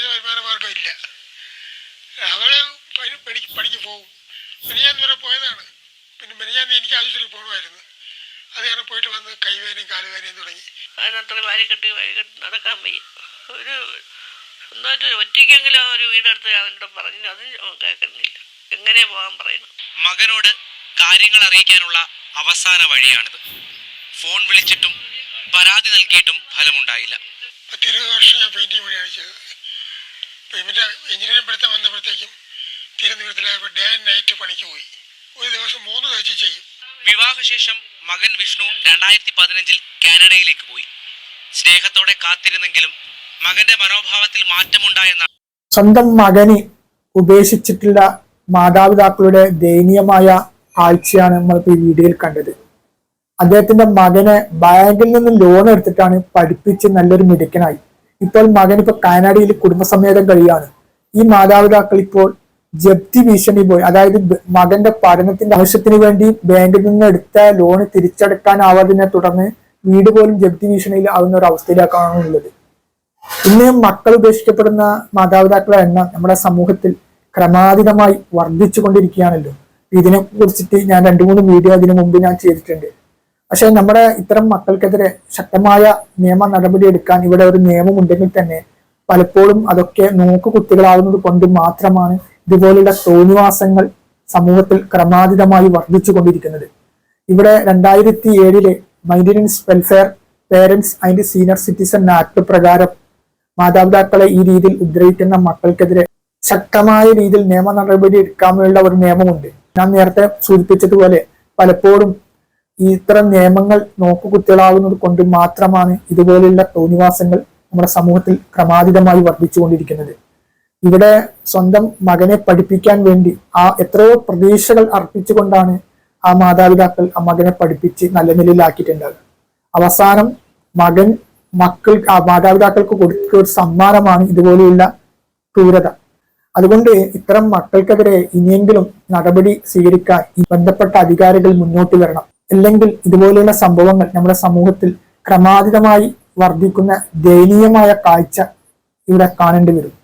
വരുമാന മാർഗം ഇല്ല. അവൾ പഠിച്ച് പണിക്ക് പണിക്ക് പോകും മെനിയാന്ന് വരെ പോയതാണ്. പിന്നെ മെനിയാന്ന് എനിക്ക് ആശുപത്രിയിൽ പോകണമായിരുന്നു അത് കാരണം പോയിട്ട് വന്ന് കൈവേനയും കാലുവേനയും തുടങ്ങി. അതിനത്ര വാരിക്കെട്ട് വാരിക്കെട്ട് നടക്കാൻ വയ്യ. ഒരു സ്വന്തമായിട്ട് ഒറ്റയ്ക്കെങ്കിലും ഒരു വീടെടുത്ത് അവനോട് പറഞ്ഞു അത് അവൻ കേൾക്കുന്നില്ല. എങ്ങനെ പോകാൻ പറയുന്നു മകനോട് കാര്യങ്ങൾ അറിയിക്കാനുള്ള അവസാന വഴിയാണിത്. ഫോൺ വിളിച്ചിട്ടും പരാതി നൽകിയിട്ടും ഫലമുണ്ടായില്ല. പത്തിരുപത് വർഷം ഞാൻ പെയിന്റിംഗ് പണിയാണ് ചെയ്തത്. പിന്നെ എഞ്ചിനീയറിംഗ് പഠിത്തം വന്നപ്പോഴത്തേക്കും തിരുവനന്തപുരത്തിലായപ്പോൾ ഡേ ആൻഡ് നൈറ്റ് പണിക്ക് പോയി. ഒരു ദിവസം മൂന്ന് തയ്ച്ച് ചെയ്യും. വിവാഹശേഷം മകൻ വിഷ്ണു രണ്ടായിരത്തി പതിനഞ്ചിൽ കാനഡയിലേക്ക് പോയി. സ്നേഹത്തോടെ കാത്തിരുന്നെങ്കിലും മകന്റെ മനോഭാവത്തിൽ മാറ്റമുണ്ടായെന്ന സ്വന്തം മകനെ ഉപേക്ഷിച്ചിട്ടുള്ള മാതാപിതാക്കളുടെ ദയനീയമായ ആഴ്ചയാണ് നമ്മളിപ്പോൾ ഈ വീഡിയോയിൽ കണ്ടത്. അദ്ദേഹത്തിന്റെ മകനെ ബാങ്കിൽ നിന്ന് ലോൺ എടുത്തിട്ടാണ് പഠിപ്പിച്ച് നല്ലൊരു മിടുക്കനായി. ഇപ്പോൾ മകൻ ഇപ്പോൾ കാനഡയിൽ കുടുംബസമേതം കഴിയാണ്. ഈ മാതാപിതാക്കൾ ഇപ്പോൾ ജപ്തി ഭീഷണി പോയി. അതായത് മകന്റെ പഠനത്തിന്റെ ആവശ്യത്തിന് വേണ്ടി ബാങ്കിൽ നിന്ന് എടുത്ത ലോൺ തിരിച്ചടക്കാനാവാതിനെ തുടർന്ന് വീട് പോലും ജപ്തി ഭീഷണിയിൽ ആവുന്ന ഒരു അവസ്ഥയിലേക്കാണ് ഉള്ളത്. ഇന്ന് മക്കൾ ഉപേക്ഷിക്കപ്പെടുന്ന മാതാപിതാക്കളുടെ എണ്ണം നമ്മുടെ സമൂഹത്തിൽ ക്രമാതീതമായി വർദ്ധിച്ചുകൊണ്ടിരിക്കുകയാണല്ലോ. ഇതിനെ കുറിച്ചിട്ട് ഞാൻ രണ്ടു മൂന്ന് വീഡിയോ അതിനു മുമ്പ് ഞാൻ ചെയ്തിട്ടുണ്ട്. പക്ഷെ നമ്മുടെ ഇത്തരം മക്കൾക്കെതിരെ ശക്തമായ നിയമ നടപടി എടുക്കാൻ ഇവിടെ ഒരു നിയമം ഉണ്ടെങ്കിൽ തന്നെ പലപ്പോഴും അതൊക്കെ നോക്കുകുത്തികളാവുന്നത് കൊണ്ട് മാത്രമാണ് ഇതുപോലുള്ള തോന്നിവാസങ്ങൾ സമൂഹത്തിൽ ക്രമാതീതമായി വർദ്ധിച്ചുകൊണ്ടിരിക്കുന്നത്. ഇവിടെ രണ്ടായിരത്തി ഏഴിലെ maintenance welfare parents and senior citizen act പ്രകാരം മാതാപിതാക്കളെ ഈ രീതിയിൽ ഉദ്രവിക്കുന്ന മക്കൾക്കെതിരെ ശക്തമായ രീതിയിൽ നിയമ നടപടി എടുക്കാനുള്ള ഒരു നിയമമുണ്ട്. ഞാൻ നേരത്തെ സൂചിപ്പിച്ചതുപോലെ പലപ്പോഴും ഈ ഇത്തരം നിയമങ്ങൾ നോക്കുകുത്തികളാവുന്നത് കൊണ്ട് മാത്രമാണ് ഇതുപോലെയുള്ള തോന്നിവാസങ്ങൾ നമ്മുടെ സമൂഹത്തിൽ ക്രമാതീതമായി വർദ്ധിച്ചുകൊണ്ടിരിക്കുന്നത്. ഇവിടെ സ്വന്തം മകനെ പഠിപ്പിക്കാൻ വേണ്ടി ആ എത്രയോ പ്രതീക്ഷകൾ അർപ്പിച്ചുകൊണ്ടാണ് ആ മാതാപിതാക്കൾ ആ മകനെ പഠിപ്പിച്ച് നല്ല നിലയിലാക്കിയിട്ടുണ്ടാകുക അവസാനം മകൻ മക്കൾ ആ മാതാപിതാക്കൾക്ക് കൊടുത്ത ഒരു സമ്മാനമാണ് ഇതുപോലെയുള്ള ക്രൂരത. അതുകൊണ്ട് ഇത്തരം മക്കൾക്കെതിരെ ഇനിയെങ്കിലും നടപടി സ്വീകരിക്കാൻ ബന്ധപ്പെട്ട അധികാരികൾ മുന്നോട്ട് വരണം. അല്ലെങ്കിൽ ഇതുപോലെയുള്ള സംഭവങ്ങൾ നമ്മുടെ സമൂഹത്തിൽ ക്രമാതീതമായി വർദ്ധിക്കുന്ന ദയനീയമായ കാഴ്ച ഇവിടെ കാണേണ്ടി വരും.